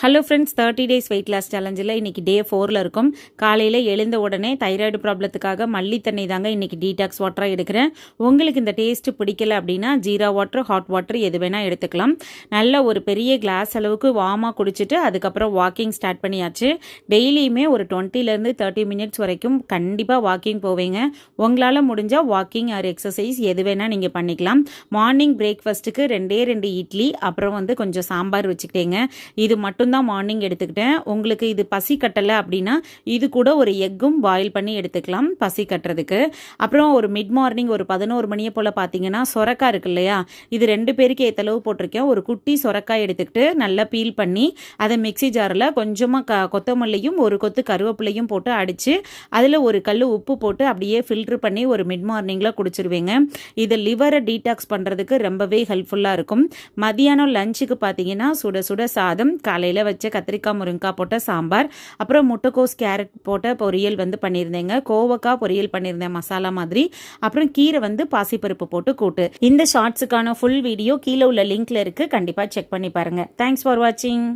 Hello friends thirty days weight loss சேலஞ்சில் இன்றைக்கி டே ஃபோரில் இருக்கும். காலையில் எழுந்த உடனே தைராய்டு ப்ராப்ளத்துக்காக மல்லி தண்ணி தாங்க இன்றைக்கி டீடாக்ஸ் வாட்டராக எடுக்கிறேன். உங்களுக்கு இந்த டேஸ்ட்டு பிடிக்கல அப்படின்னா ஜீரா வாட்டர் ஹாட் வாட்டர் எது வேணால் எடுத்துக்கலாம். நல்ல ஒரு பெரிய கிளாஸ் அளவுக்கு வார்மாக குடிச்சிட்டு அதுக்கப்புறம் வாக்கிங் ஸ்டார்ட் பண்ணியாச்சு. டெய்லியுமே ஒரு டுவெண்ட்டிலேருந்து தேர்ட்டி மினிட்ஸ் வரைக்கும் கண்டிப்பாக வாக்கிங் போவீங்க. உங்களால் முடிஞ்சால் வாக்கிங் ஆர் எக்ஸசைஸ் எது வேணால் நீங்கள் பண்ணிக்கலாம். மார்னிங் பிரேக்ஃபாஸ்ட்டுக்கு ரெண்டே ரெண்டு இட்லி அப்புறம் வந்து கொஞ்சம் சாம்பார் வச்சுக்கிட்டேங்க. இது மட்டும் மட்டும்தான் மார்னிங் எடுத்துக்கிட்டேன். உங்களுக்கு இது பசி கட்டலை அப்படின்னா இது கூட ஒரு எக்கும் பாயில் பண்ணி எடுத்துக்கலாம் பசி கட்டுறதுக்கு. அப்புறம் ஒரு மிட் மார்னிங் ஒரு பதினோரு மணியை போல் பார்த்தீங்கன்னா சொரக்காய் இருக்கு இல்லையா? இது ரெண்டு பேருக்கு ஏத்தளவு போட்டிருக்கேன். ஒரு குட்டி சொரக்காய் எடுத்துக்கிட்டு நல்லா பீல் பண்ணி அதை மிக்ஸி ஜாரில் கொஞ்சமாக க கொத்தமல்லியும் ஒரு கொத்து கருவேப்பிலையும் போட்டு அடித்து அதில் ஒரு கல் உப்பு போட்டு அப்படியே ஃபில்ட்ரு பண்ணி ஒரு மிட் மார்னிங்கில் குடிச்சிருவேங்க. இது லிவரை டீடாக்ஸ் பண்ணுறதுக்கு ரொம்பவே ஹெல்ப்ஃபுல்லாக இருக்கும். மதியானம் லஞ்சுக்கு பார்த்தீங்கன்னா சுட சுட சாதம் காலையில் வச்ச கத்திரிக்காய் முருங்கைக்காய் போட்ட சாம்பார் அப்புறம் முட்டைக்கோஸ் கேரட் போட்ட பொரியல் வந்து பண்ணியிருந்தேங்க. கோவக்காய் பொரியல் பண்ணியிருந்தேன் மசாலா மாதிரி. அப்புறம் கீரை வந்து பாசிப்பருப்பு போட்டு கூட்டு. இந்த ஷார்ட்ஸுக்கான ஃபுல் வீடியோ கீழே உள்ள லிங்க்ல இருக்கு. கண்டிப்பாக செக் பண்ணி பாருங்க. தேங்க்ஸ் ஃபார் வாட்சிங்